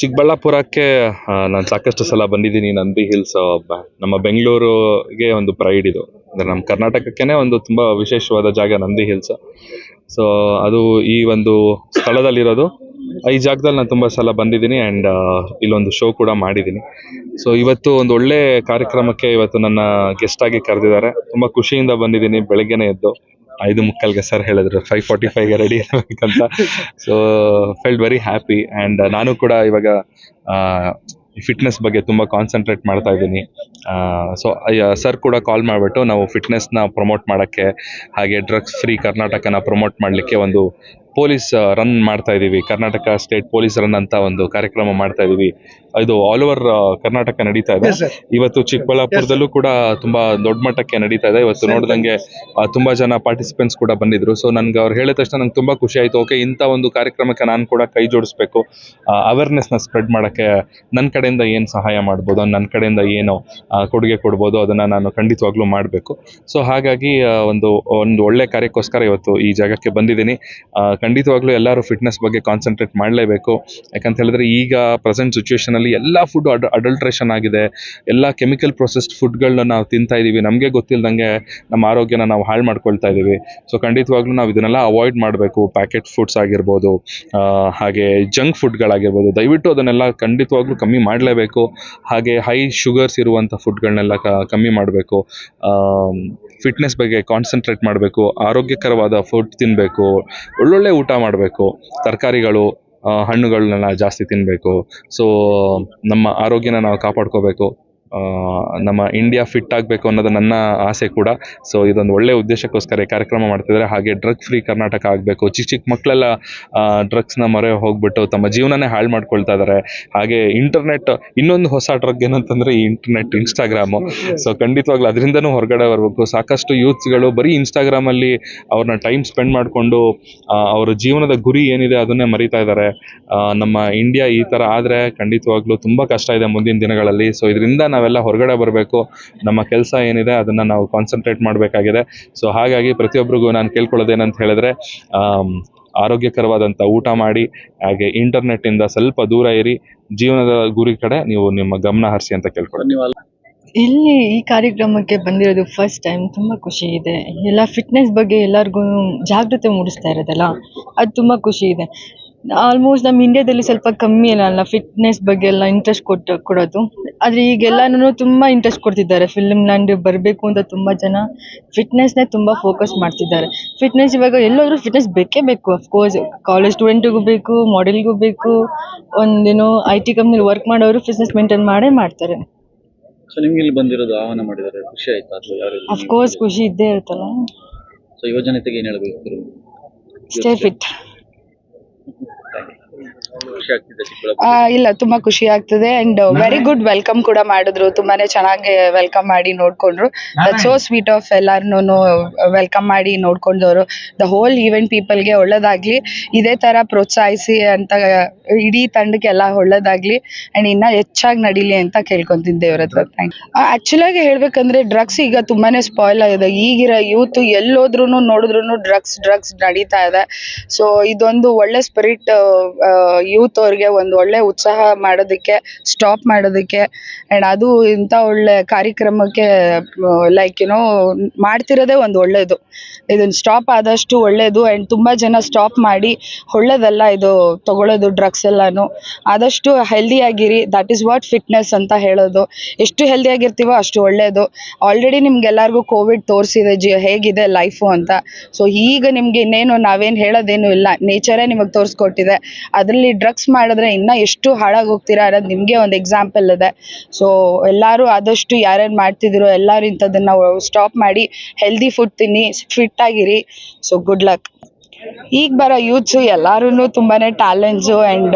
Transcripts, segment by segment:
ಚಿಕ್ಕಬಳ್ಳಾಪುರಕ್ಕೆ ನಾನು ಸಾಕಷ್ಟು ಸಲ ಬಂದಿದ್ದೀನಿ ನಂದಿ ಹಿಲ್ಸ್ ನಮ್ಮ ಬೆಂಗಳೂರಿಗೆ ಒಂದು ಪ್ರೈಡ್ ಇದು. ಅಂದರೆ ನಮ್ಮ ಕರ್ನಾಟಕಕ್ಕೇ ಒಂದು ತುಂಬ ವಿಶೇಷವಾದ ಜಾಗ ನಂದಿ ಹಿಲ್ಸ್. ಸೊ ಅದು ಈ ಒಂದು ಸ್ಥಳದಲ್ಲಿರೋದು. ಈ ಜಾಗದಲ್ಲಿ ನಾನು ತುಂಬ ಸಲ ಬಂದಿದ್ದೀನಿ ಆ್ಯಂಡ್ ಇಲ್ಲೊಂದು ಶೋ ಕೂಡ ಮಾಡಿದ್ದೀನಿ. ಸೊ ಇವತ್ತು ಒಂದು ಒಳ್ಳೆ ಕಾರ್ಯಕ್ರಮಕ್ಕೆ ಇವತ್ತು ನನ್ನ ಗೆಸ್ಟ್ ಆಗಿ ಕರೆದಿದ್ದಾರೆ. ತುಂಬ ಖುಷಿಯಿಂದ ಬಂದಿದ್ದೀನಿ ಬೆಳಗ್ಗೆನೇ ಎದ್ದು. ಐದು ಮುಕ್ಕಾಲ್ಗೆ ಸರ್ ಹೇಳಿದ್ರು ಫೈವ್ ಫಾರ್ಟಿ ಫೈವ್ಗೆ ರೆಡಿ ಇರಬೇಕಂತ. So felt very happy and ನಾನು ಕೂಡ ಇವಾಗ ಫಿಟ್ನೆಸ್ ಬಗ್ಗೆ ತುಂಬ ಕಾನ್ಸಂಟ್ರೇಟ್ ಮಾಡ್ತಾ ಇದ್ದೀನಿ. ಸೊ ಸರ್ ಕೂಡ ಕಾಲ್ ಮಾಡಿಬಿಟ್ಟು ನಾವು ಫಿಟ್ನೆಸ್ನ ಪ್ರಮೋಟ್ ಮಾಡೋಕ್ಕೆ, ಹಾಗೆ ಡ್ರಗ್ಸ್ ಫ್ರೀ ಕರ್ನಾಟಕನ ಪ್ರಮೋಟ್ ಮಾಡಲಿಕ್ಕೆ ಒಂದು ಪೊಲೀಸ್ ರನ್ ಮಾಡ್ತಾ ಇದ್ದೀವಿ ಕರ್ನಾಟಕ ಸ್ಟೇಟ್ ಪೊಲೀಸ್ ರನ್ ಅಂತ ಒಂದು ಕಾರ್ಯಕ್ರಮ ಮಾಡ್ತಾ ಇದ್ದೀವಿ ಇದು ಆಲ್ ಓವರ್ ಕರ್ನಾಟಕ ನಡೀತಾ ಇದೆ. ಇವತ್ತು ಚಿಕ್ಕಬಳ್ಳಾಪುರದಲ್ಲೂ ಕೂಡ ತುಂಬಾ ದೊಡ್ಡ ಮಟ್ಟಕ್ಕೆ ನಡೀತಾ ಇದೆ. ಇವತ್ತು ನೋಡ್ದಂಗೆ ತುಂಬಾ ಜನ ಪಾರ್ಟಿಸಿಪೆಂಟ್ಸ್ ಕೂಡ ಬಂದಿದ್ರು. ಸೊ ನನ್ಗೆ ಅವ್ರು ಹೇಳಿದ ತಕ್ಷಣ ನಂಗೆ ತುಂಬಾ ಖುಷಿ ಆಯ್ತು. ಓಕೆ ಇಂಥ ಒಂದು ಕಾರ್ಯಕ್ರಮಕ್ಕೆ ನಾನು ಕೂಡ ಕೈ ಜೋಡಿಸ್ಬೇಕು. ಅವೇರ್ನೆಸ್ನ ಸ್ಪ್ರೆಡ್ ಮಾಡೋಕ್ಕೆ ನನ್ನ ಕಡೆಯಿಂದ ಏನು ಸಹಾಯ ಮಾಡ್ಬೋದು ನನ್ನ ಕಡೆಯಿಂದ ಏನು ಕೊಡುಗೆ ಕೊಡ್ಬೋದು ಅದನ್ನು ನಾನು ಖಂಡಿತವಾಗ್ಲೂ ಮಾಡಬೇಕು. ಸೊ ಹಾಗಾಗಿ ಒಂದು ಒಂದು ಒಳ್ಳೆ ಕಾರ್ಯಕ್ಕೋಸ್ಕರ ಇವತ್ತು ಈ ಜಾಗಕ್ಕೆ ಬಂದಿದ್ದೀನಿ. ಖಂಡಿತವಾಗ್ಲೂ ಎಲ್ಲರೂ ಫಿಟ್ನೆಸ್ ಬಗ್ಗೆ ಕಾನ್ಸಂಟ್ರೇಟ್ ಮಾಡಲೇಬೇಕು. ಯಾಕಂತ ಹೇಳಿದ್ರೆ ಈಗ ಪ್ರೆಸೆಂಟ್ ಸಿಚುವೇಶನಲ್ಲಿ ಎಲ್ಲ ಫುಡ್ ಅಡ್ ಅಡಲ್ಟ್ರೇಷನ್ ಆಗಿದೆ. ಎಲ್ಲ ಕೆಮಿಕಲ್ ಪ್ರೊಸೆಸ್ಡ್ ಫುಡ್ಗಳನ್ನ ನಾವು ತಿಂತಾ ಇದ್ದೀವಿ ನಮಗೆ ಗೊತ್ತಿಲ್ಲದಂಗೆ ನಮ್ಮ ಆರೋಗ್ಯನ ನಾವು ಹಾಳು ಮಾಡ್ಕೊಳ್ತಾ ಇದ್ದೀವಿ ಸೊ ಖಂಡಿತವಾಗ್ಲೂ ನಾವು ಇದನ್ನೆಲ್ಲ ಅವಾಯ್ಡ್ ಮಾಡಬೇಕು. ಪ್ಯಾಕೆಟ್ ಫುಡ್ಸ್ ಆಗಿರ್ಬೋದು ಹಾಗೆ ಜಂಕ್ ಫುಡ್ಗಳಾಗಿರ್ಬೋದು ದಯವಿಟ್ಟು ಅದನ್ನೆಲ್ಲ ಖಂಡಿತವಾಗ್ಲೂ ಕಮ್ಮಿ ಮಾಡಲೇಬೇಕು. ಹಾಗೆ ಹೈ ಶುಗರ್ಸ್ ಇರುವಂಥ ಫುಡ್ಗಳನ್ನೆಲ್ಲ ಕಮ್ಮಿ ಮಾಡಬೇಕು. ಫಿಟ್ನೆಸ್ ಬಗ್ಗೆ ಕಾನ್ಸಂಟ್ರೇಟ್ ಮಾಡಬೇಕು. ಆರೋಗ್ಯಕರವಾದ ಫುಡ್ ತಿನ್ನಬೇಕು ಒಳ್ಳೊಳ್ಳೆ ಊಟ ಮಾಡಬೇಕು. ತರಕಾರಿಗಳು ಹಣ್ಣುಗಳನ್ನೆಲ್ಲ ಜಾಸ್ತಿ ತಿನ್ನಬೇಕು ಸೊ ನಮ್ಮ ಆರೋಗ್ಯನ ನಾವು ಕಾಪಾಡ್ಕೋಬೇಕು. ನಮ್ಮ ಇಂಡಿಯಾ ಫಿಟ್ ಆಗಬೇಕು ಅನ್ನೋದು ನನ್ನ ಆಸೆ ಕೂಡ. ಸೊ ಇದೊಂದು ಒಳ್ಳೆಯ ಉದ್ದೇಶಕ್ಕೋಸ್ಕರ ಈ ಕಾರ್ಯಕ್ರಮ ಮಾಡ್ತಿದ್ದಾರೆ. ಹಾಗೆ ಡ್ರಗ್ ಫ್ರೀ ಕರ್ನಾಟಕ ಆಗಬೇಕು. ಚಿಕ್ಕ ಚಿಕ್ಕ ಮಕ್ಕಳೆಲ್ಲ ಡ್ರಗ್ಸ್ನ ಮೊರೆ ಹೋಗ್ಬಿಟ್ಟು ತಮ್ಮ ಜೀವನನೇ ಹಾಳು ಮಾಡ್ಕೊಳ್ತಾ ಇದ್ದಾರೆ ಹಾಗೆ ಇಂಟರ್ನೆಟ್ ಇನ್ನೊಂದು ಹೊಸ ಡ್ರಗ್ ಏನಂತಂದ್ರೆ ಈ ಇಂಟರ್ನೆಟ್ ಇನ್ಸ್ಟಾಗ್ರಾಮು ಸೊ ಖಂಡಿತವಾಗ್ಲೂ ಅದರಿಂದನೂ ಹೊರಗಡೆ ಬರಬೇಕು. ಸಾಕಷ್ಟು ಯೂತ್ಸ್ಗಳು ಬರೀ ಇನ್ಸ್ಟಾಗ್ರಾಮಲ್ಲಿ ಅವ್ರನ್ನ ಟೈಮ್ ಸ್ಪೆಂಡ್ ಮಾಡಿಕೊಂಡು ಅವರ ಜೀವನದ ಗುರಿ ಏನಿದೆ ಅದನ್ನೇ ಮರಿತಾ ಇದ್ದಾರೆ ನಮ್ಮ ಇಂಡಿಯಾ ಈ ಥರ ಆದರೆ ಖಂಡಿತವಾಗ್ಲೂ ತುಂಬ ಕಷ್ಟ ಇದೆ ಮುಂದಿನ ದಿನಗಳಲ್ಲಿ. ಸೊ ಇದರಿಂದ ನಾವೆಲ್ಲ ಹೊರಗಡೆ ಬರಬೇಕು. ನಮ್ಮ ಕೆಲಸ ಏನಿದೆ ಅದನ್ನು ನಾವು ಕಾನ್ಸಂಟ್ರೇಟ್ ಮಾಡಬೇಕಾಗಿದೆ. ಸೊ ಹಾಗಾಗಿ ಪ್ರತಿಯೊಬ್ಬರಿಗೂ ನಾನು ಕೇಳ್ಕೊಳ್ಳೋದೇನಂತ ಹೇಳಿದ್ರೆ ಆರೋಗ್ಯಕರವಾದಂಥ ಊಟ ಮಾಡಿ ಹಾಗೆ ಇಂಟರ್ನೆಟ್ಟಿಂದ ಸ್ವಲ್ಪ ದೂರ ಇರಿ ಜೀವನದ ಗುರಿ ಕಡೆ ನೀವು ನಿಮ್ಮ ಗಮನ ಹರಿಸಿ ಅಂತ ಕೇಳ್ಕೊಳ್ಳಿ ಇಲ್ಲಿ ಈ ಕಾರ್ಯಕ್ರಮಕ್ಕೆ ಬಂದಿರೋದು ಫಸ್ಟ್ ಟೈಮ್ ತುಂಬ ಖುಷಿ ಇದೆ. ಎಲ್ಲ ಫಿಟ್ನೆಸ್ ಬಗ್ಗೆ ಎಲ್ಲರಿಗೂ ಜಾಗೃತಿ ಮೂಡಿಸ್ತಾ ಇರೋದಲ್ಲ ಅದು ತುಂಬ ಖುಷಿ ಇದೆ. ಆಲ್ಮೋಸ್ಟ್ ನಮ್ಮ ಇಂಡಿಯಾದಲ್ಲಿ ಸ್ವಲ್ಪ ಕಮ್ಮಿ ಅಲ್ಲ ಫಿಟ್ನೆಸ್ ಬಗ್ಗೆ ಎಲ್ಲ ಇಂಟ್ರೆಸ್ಟ್ ಕೊಟ್ಟು ಕೊಡೋದು. ಆದರೆ ಈಗೆಲ್ಲನೂ ತುಂಬ ಇಂಟ್ರೆಸ್ಟ್ ಕೊಡ್ತಿದ್ದಾರೆ. ಫಿಲ್ಮ್ ಲ್ಯಾಂಡ್ ಬರಬೇಕು ಅಂತ ತುಂಬ ಜನ ಫಿಟ್ನೆಸ್ನೇ ತುಂಬ ಫೋಕಸ್ ಮಾಡ್ತಿದ್ದಾರೆ. ಫಿಟ್ನೆಸ್ ಇವಾಗ ಎಲ್ಲೋದ್ರೂ ಫಿಟ್ನೆಸ್ ಬೇಕೇ ಬೇಕು ಅಫ್ಕೋರ್ಸ್ ಕಾಲೇಜ್ ಸ್ಟೂಡೆಂಟಿಗೂ ಬೇಕು ಮಾಡೆಲ್ಗೂ ಬೇಕು. ಒಂದೇನೋ ಐ ಟಿ ಕಂಪ್ನಿಲಿ ವರ್ಕ್ ಮಾಡೋರು ಫಿಟ್ನೆಸ್ ಮೇಂಟೈನ್ ಮಾಡೇ ಮಾಡ್ತಾರೆ. ಸೊ ನಿಮ್ಗೆ ಇಲ್ಲಿ ಬಂದಿರೋದು ಆಹ್ವಾನ ಮಾಡಿದ್ದಾರೆ. ಖುಷಿ ಆಯ್ತಾ? ಅಥವಾ ಯಾರು ಅಫ್ಕೋರ್ಸ್ ಖುಷಿ ಇದ್ದೇ ಇರುತ್ತಲ್ಲ. ಸೊ ಯುವಜನತೆಗೆ ಏನು ಹೇಳಬೇಕು? ಸ್ಟೇ ಫಿಟ್ ಖುಷಿ ಆಗ್ತಿದೆ ಚಿಕ್ಕಬಳ್ಳಾಪುರ ಆ, ಇಲ್ಲ ತುಂಬಾ ಖುಷಿ ಆಗ್ತದೆ ಅಂಡ್ ವೆರಿ ಗುಡ್ ವೆಲ್ಕಮ್ ಕೂಡ ಮಾಡಿದ್ರು ತುಂಬಾನೇ ಚೆನ್ನಾಗಿ ವೆಲ್ಕಮ್ ಮಾಡಿ ನೋಡ್ಕೊಂಡ್ರು. ಸೋ ಸ್ವೀಟ್ ಆಫ್ ಎಲ್ಲಾರ್ನು ವೆಲ್ಕಮ್ ಮಾಡಿ ನೋಡ್ಕೊಂಡವ್ರು. ದ ಹೋಲ್ ಈವೆಂಟ್ ಪೀಪಲ್ಗೆ ಒಳ್ಳೇದಾಗ್ಲಿ ಇದೇ ತರ ಪ್ರೋತ್ಸಾಹಿಸಿ ಅಂತ ಇಡೀ ತಂಡಕ್ಕೆಲ್ಲ ಒಳ್ಳೇದಾಗ್ಲಿ ಅಂಡ್ ಇನ್ನ ಹೆಚ್ಚಾಗಿ ನಡೀಲಿ ಅಂತ ಕೇಳ್ಕೊಂತೀನಿ ದೇವ್ರ ಹತ್ರ. ಆಕ್ಚುಲ್ ಆಗಿ ಹೇಳ್ಬೇಕಂದ್ರೆ ಡ್ರಗ್ಸ್ ಈಗ ತುಂಬಾನೇ ಸ್ಪಾಯ್ಲ್ ಆಗಿದೆ. ಈಗಿರೋ ಯೂತ್ ಎಲ್ಲೋದ್ರು ನೋಡಿದ್ರು ಡ್ರಗ್ಸ್ ಡ್ರಗ್ಸ್ ನಡೀತಾ ಇದೆ. ಸೊ ಇದೊಂದು ಒಳ್ಳೆ ಸ್ಪಿರಿಟ್ ಯೂತ್ ಅವ್ರಿಗೆ ಒಂದು ಒಳ್ಳೆ ಉತ್ಸಾಹ ಮಾಡೋದಕ್ಕೆ ಸ್ಟಾಪ್ ಮಾಡೋದಕ್ಕೆ ಆ್ಯಂಡ್ ಅದು ಇಂಥ ಒಳ್ಳೆ ಕಾರ್ಯಕ್ರಮಕ್ಕೆ ಲೈಕ್ ಏನೋ ಮಾಡ್ತಿರೋದೇ ಒಂದು ಒಳ್ಳೇದು. ಇದನ್ನ ಸ್ಟಾಪ್ ಆದಷ್ಟು ಒಳ್ಳೇದು ಆ್ಯಂಡ್ ತುಂಬ ಜನ ಸ್ಟಾಪ್ ಮಾಡಿ ಒಳ್ಳೇದಲ್ಲ ಇದು ತಗೊಳ್ಳೋದು ಡ್ರಗ್ಸ್ ಎಲ್ಲಾನು. ಆದಷ್ಟು ಹೆಲ್ದಿಯಾಗಿರಿ ದಟ್ ಈಸ್ ವಾಟ್ ಫಿಟ್ನೆಸ್ ಅಂತ ಹೇಳೋದು. ಎಷ್ಟು ಹೆಲ್ದಿಯಾಗಿರ್ತೀವೋ ಅಷ್ಟು ಒಳ್ಳೆಯದು ಆಲ್ರೆಡಿ ನಿಮ್ಗೆಲ್ಲರಿಗೂ ಕೋವಿಡ್ ತೋರಿಸಿದೆ, ಜಿ, ಹೇಗಿದೆ ಲೈಫು ಅಂತ. ಸೊ ಈಗ ನಿಮ್ಗೆ ಇನ್ನೇನು ನಾವೇನು ಹೇಳೋದೇನು ಇಲ್ಲ. ನೇಚರೇ ನಿಮಗೆ ತೋರಿಸ್ಕೊಟ್ಟಿದೆ. ಅದರಲ್ಲಿ ಡ್ರಗ್ಸ್ ಮಾಡಿದ್ರೆ ಇನ್ನೂ ಎಷ್ಟು ಹಾಳಾಗಿ ಹೋಗ್ತೀರಾ ಅನ್ನೋದು ನಿಮಗೆ ಒಂದು ಎಕ್ಸಾಂಪಲ್ ಇದೆ. ಸೊ ಎಲ್ಲರೂ ಆದಷ್ಟು ಯಾರ್ಯಾರು ಮಾಡ್ತಿದ್ದೀರೋ ಎಲ್ಲರೂ ಇಂಥದ್ದನ್ನು ಸ್ಟಾಪ್ ಮಾಡಿ ಹೆಲ್ದಿ ಫುಡ್ ತಿನ್ನಿ ಫಿಟ್ ಆಗಿರಿ. ಸೊ ಗುಡ್ ಲಕ್ ಈಗ ಬರೋ ಯೂತ್ಸು ಎಲ್ಲರೂ ತುಂಬಾನೇ talents and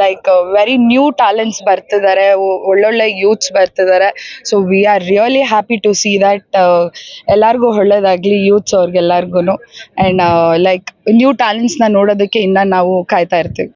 like very new talents ಬರ್ತಿದ್ದಾರೆ ಒಳ್ಳೊಳ್ಳೆ ಯೂತ್ಸ್ ಬರ್ತಿದ್ದಾರೆ so we are really happy to see that ಎಲ್ಲರಿಗೂ ಒಳ್ಳೇದಾಗಲಿ ಯೂತ್ಸ್ ಅವ್ರಿಗೆಲ್ಲರಿಗೂ ಆ್ಯಂಡ್ ಲೈಕ್ ನ್ಯೂ ಟ್ಯಾಲೆಂಟ್ಸ್ನ ನೋಡೋದಕ್ಕೆ ಇನ್ನ ನಾವು ಕಾಯ್ತಾ ಇರ್ತೀವಿ.